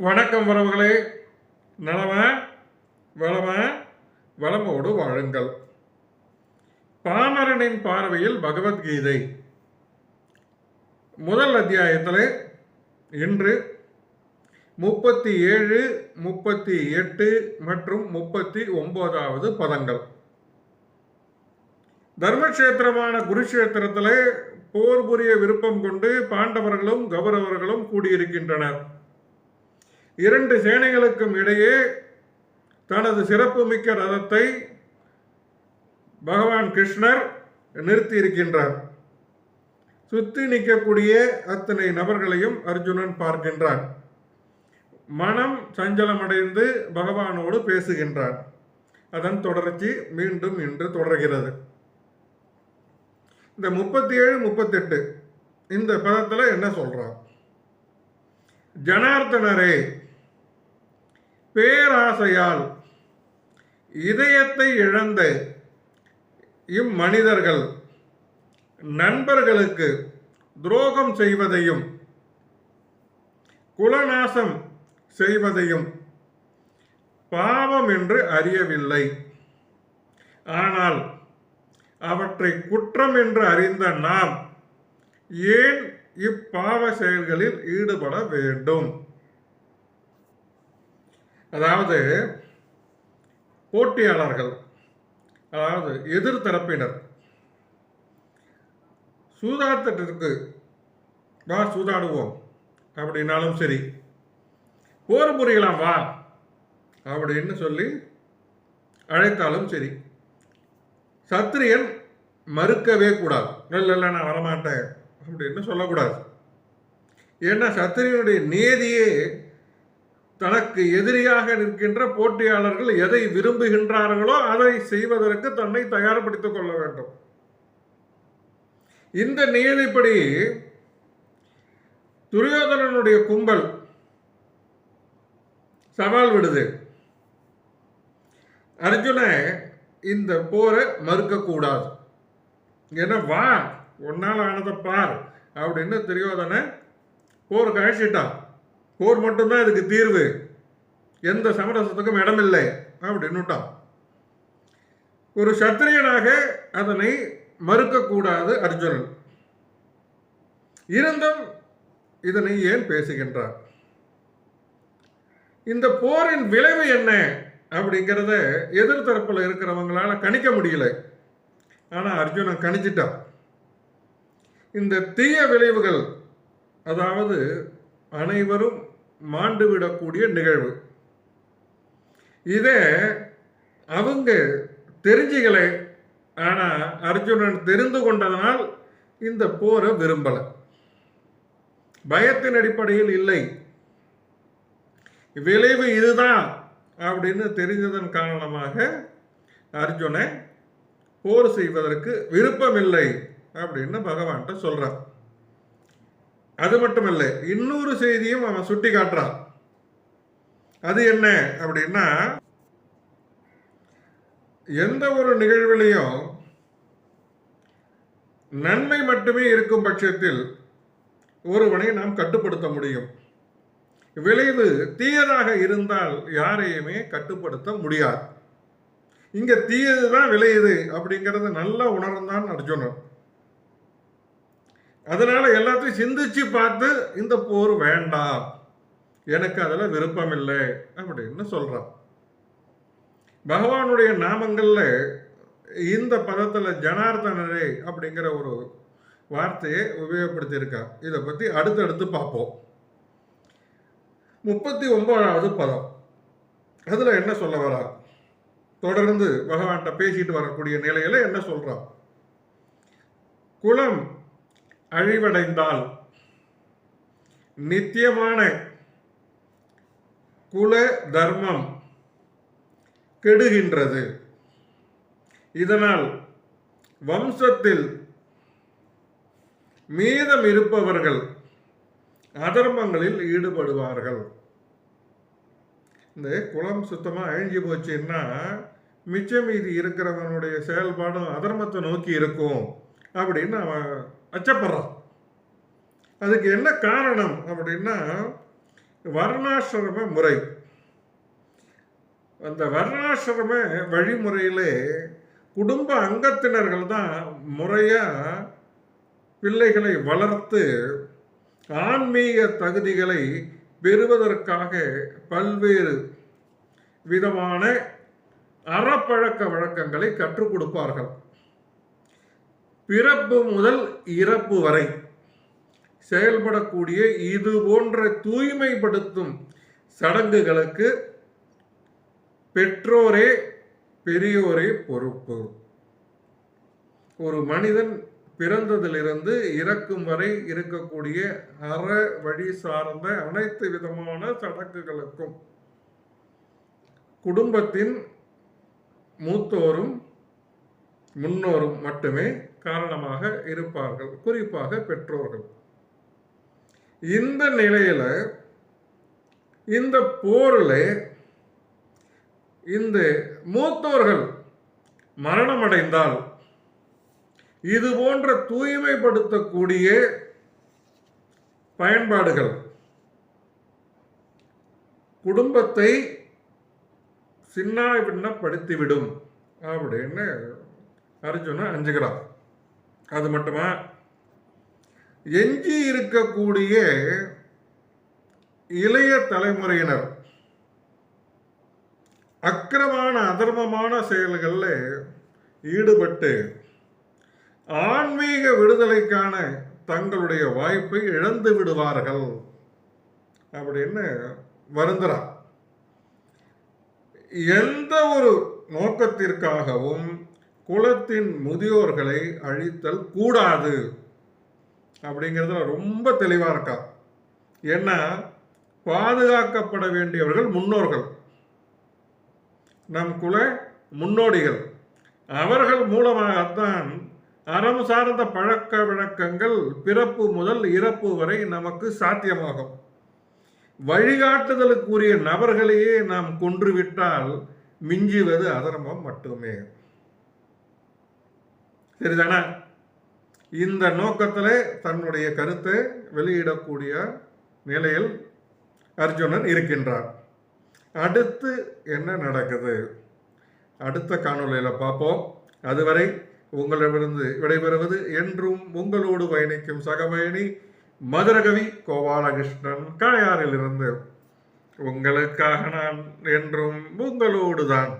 வணக்கம் வரவுகளே நலம வளம வளமோடு வாழுங்கள். பாமரனின் பார்வையில் பகவத்கீதை. முதல் அத்தியாயத்தில் இன்று முப்பத்தி ஏழு முப்பத்தி எட்டு மற்றும் முப்பத்தி ஒன்பதாவது பதங்கள். தர்மக்ஷேத்திரமான குருக்ஷேத்திரத்தில் போர் புரிய விருப்பம் கொண்டு பாண்டவர்களும் கௌரவர்களும் கூடியிருக்கின்றனர். இரண்டு சேனைகளுக்கும் இடையே தனது சிறப்புமிக்க ரதத்தை பகவான் கிருஷ்ணர் நிறுத்தியிருக்கின்றார். சுத்தி நிற்கக்கூடிய அத்தனை நபர்களையும் அர்ஜுனன் பார்க்கின்றான். மனம் சஞ்சலமடைந்து பகவானோடு பேசுகின்றார் அதன் தொடர்ச்சி மீண்டும் இன்று தொடர்கிறது. இந்த முப்பத்தி ஏழு முப்பத்தெட்டு இந்த பதத்தில் என்ன சொல்றான்? ஜனார்த்தனரே பேராசையால் இதயத்தை இழந்த இம்மனிதர்கள் நண்பர்களுக்கு துரோகம் செய்வதையும் குலநாசம் செய்வதையும் பாவம் என்று அறியவில்லை. ஆனால் அவற்றை குற்றம் என்று அறிந்த நாம் ஏன் இப்பாவ செயல்களில் ஈடுபட வேண்டும்? அதாவது போட்டியாளர்கள் அதாவது எதிர்தரப்பினர் சூதாட்டத்திற்கு வா சூதாடுவோம். அப்படின்னாலும் சரி. போர் புரியலாம் வா. அப்படின்னு சொல்லி அழைத்தாலும் சரி. சத்திரியன் மறுக்கவே கூடாது. இல்லை இல்லை நான் வரமாட்டேன். அப்படின்னு சொல்லக்கூடாது. ஏன்னா சத்திரியனுடைய நீதியே தனக்கு எதிரியாக நிற்கின்ற போட்டியாளர்கள் எதை விரும்புகின்றார்களோ அதை செய்வதற்கு தன்னை தயார்படுத்திக் கொள்ள வேண்டும். இந்த நியதிப்படி துரியோதனனுடைய கும்பல் சவால் விடுது. அர்ஜுன இந்த போரை மறுக்கக்கூடாது. ஏன்னா வா ஒன்னால் ஆனதை பார் அப்படின்னு துரியோதனை போர் கழிச்சிட்டான் போர் மட்டும்தான் இதுக்கு தீர்வு. எந்த சமரசத்துக்கும் இடமில்லை. அப்படின்னுட்டான் ஒரு சத்திரியனாக அதனை மறுக்கக்கூடாது அர்ஜுனன். இருந்தும் இதனை ஏன் பேசுகின்றார்? இந்த போரின் விளைவு என்ன? அப்படிங்கிறத எதிர்த்தரப்பில் இருக்கிறவங்களால கணிக்க முடியல. ஆனால் அர்ஜுனன் கணிச்சிட்டான். இந்த தீய விளைவுகள் அதாவது அனைவரும் மாண்டுவிடக்கூடிய நிகழ்வு. இதை அவங்க தெரிஞ்சுகளை ஆனால் அர்ஜுனன் தெரிந்து கொண்டதனால் இந்த போரை விரும்பலை. பயத்தின் அடிப்படையில் இல்லை. விளைவு இதுதான் அப்படின்னு தெரிஞ்சதன் காரணமாக அர்ஜுனை போர் செய்வதற்கு விருப்பமில்லை அப்படின்னு பகவான்கிட்ட சொல்றான். அது மட்டுமல்ல இன்னொரு செய்தியும் அவன் சுட்டி காட்டுறான். அது என்ன அப்படின்னா எந்த ஒரு நிகழ்விலையும் நன்மை மட்டுமே இருக்கும் பட்சத்தில் ஒருவனை நாம் கட்டுப்படுத்த முடியும். விளைவு தீயதாக இருந்தால் யாரையுமே கட்டுப்படுத்த முடியாது. இங்க தீயது தான் விளையுது அப்படிங்கிறத நல்லா உணர்ந்தான் அர்ஜுனன். அதனால் எல்லாத்தையும் சிந்திச்சு பார்த்து இந்த போர் வேண்டாம். எனக்கு அதில் விருப்பம் இல்லை அப்படின்னு சொல்கிறான் பகவானுடைய நாமங்களில் இந்த பதத்தில் ஜனார்தனரே அப்படிங்கிற ஒரு வார்த்தையை உபயோகப்படுத்தியிருக்கா. இதை பற்றி அடுத்தடுத்து பார்ப்போம். முப்பத்தி ஒன்பதாவது பதம். அதில் என்ன சொல்ல வரா? தொடர்ந்து பகவான்கிட்ட பேசிட்டு வரக்கூடிய நிலையில என்ன சொல்கிறான் குலம் அழிவடைந்தால் நித்தியமான குல தர்மம் கெடுகின்றது. இதனால் வம்சத்தில் மீதம் இருப்பவர்கள் அதர்மங்களில் ஈடுபடுவார்கள். இந்த குளம் சுத்தமாக அழிஞ்சு போச்சுன்னா மிச்சம் மீதி இருக்கிறவனுடைய செயல்பாடும் அதர்மத்தை நோக்கி இருக்கும் அப்படின்னு அவன் அச்சப்படுறான். அதுக்கு என்ன காரணம் அப்படின்னா வர்ணாசிரம முறை. அந்த வர்ணாசிரம வழிமுறையிலே குடும்ப அங்கத்தினர்கள் தான் முறையாக பிள்ளைகளை வளர்த்து ஆன்மீக தகுதிகளை பெறுவதற்காக பல்வேறு விதமான அறப்பழக்க வழக்கங்களை கற்றுக் கொடுப்பார்கள். பிறப்பு முதல் இறப்பு வரை செயல்படக்கூடிய இது போன்ற தூய்மைப்படுத்தும் சடங்குகளுக்கு பெற்றோரே பெரியோரே பொறுப்பு. ஒரு மனிதன் பிறந்ததிலிருந்து இறக்கும் வரை இருக்கக்கூடிய அற வழி சார்ந்த அனைத்து விதமான சடங்குகளுக்கும் குடும்பத்தின் மூத்தோரும் முன்னோரும் மட்டுமே காரணமாக இருப்பார்கள் குறிப்பாக பெற்றோர்கள். இந்த நிலையில இந்த போரில் இந்த மூத்தோர்கள் மரணமடைந்தால் இது போன்ற தூய்மைப்படுத்தக்கூடிய பயன்பாடுகள் குடும்பத்தை சின்ன பின்னப்படுத்திவிடும் அப்படின்னு அர்ஜுனன் அஞ்சுகிறான் அது மட்டுமா? எஞ்சி இருக்கக்கூடிய இளைய தலைமுறையினர் அக்கிரமான அதர்மமான செயல்களில் ஈடுபட்டு ஆன்மீக விடுதலைக்கான தங்களுடைய வாய்ப்பை இழந்து விடுவார்கள் அப்படின்னு வருந்துறான். எந்த ஒரு நோக்கத்திற்காகவும் குலத்தின் முதியோர்களை அழித்தல் கூடாது. அப்படிங்கிறதுல ரொம்ப தெளிவாக இருக்கா. ஏன்னா பாதுகாக்கப்பட வேண்டியவர்கள் முன்னோர்கள். நம் குல முன்னோடிகள். அவர்கள் மூலமாகத்தான் அறம் சார்ந்த பழக்க வழக்கங்கள் பிறப்பு முதல் இறப்பு வரை நமக்கு சாத்தியமாகும். வழிகாட்டுதலுக்குரிய நபர்களையே நாம் கொன்றுவிட்டால் மிஞ்சுவது அதர்மம் மட்டுமே. சரிதானா இந்த நோக்கத்தில் தன்னுடைய கருத்தை வெளியிடக்கூடிய நிலையில் அர்ஜுனன் இருக்கின்றார் அடுத்து என்ன நடக்குது? அடுத்த காணொளியில் பார்ப்போம். அதுவரை உங்களிடமிருந்து விடைபெறுவது என்றும் உங்களோடு பயணிக்கும் சகபயணி மதுரகவி கோபாலகிருஷ்ணன் காயாரிலிருந்து உங்களுக்காக நான் என்றும் உங்களோடு தான்